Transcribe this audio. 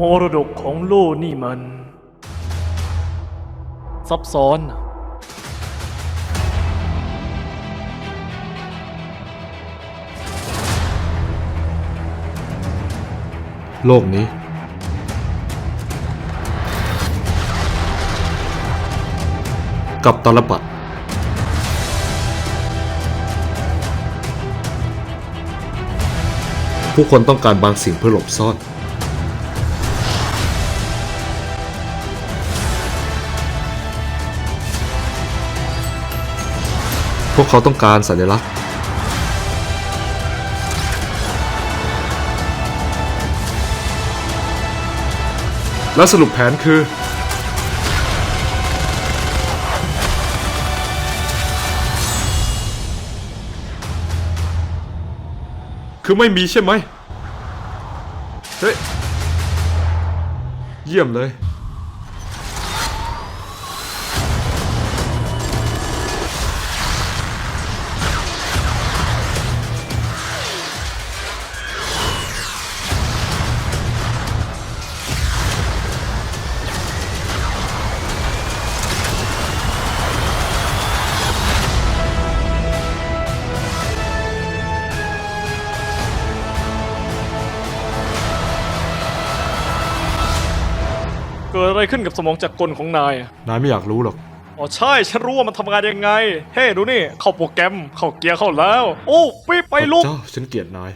มรดกของโลกนี่มัน ซับซ้อน โลกนี้ กับตลปัดผู้คนต้องการบางสิ่งเพื่อหลบซ่อน พวกเขาต้องการสัญลักษณ์ และสรุปแผนคือ คือไม่มีใช่ไหม เฮ้ย เยี่ยมเลย เกิดอะไรขึ้นกับสมองจักรกลของนาย นายไม่อยากรู้หรอก อ๋อใช่ฉันรู้ว่ามันทำงานยังไง เฮ้ดูนี่ เข้าโปรแกรม เข้าเกียร์เข้าแล้ว โอ้ปี๊บไปลุก เจ้าฉันเกลียดนาย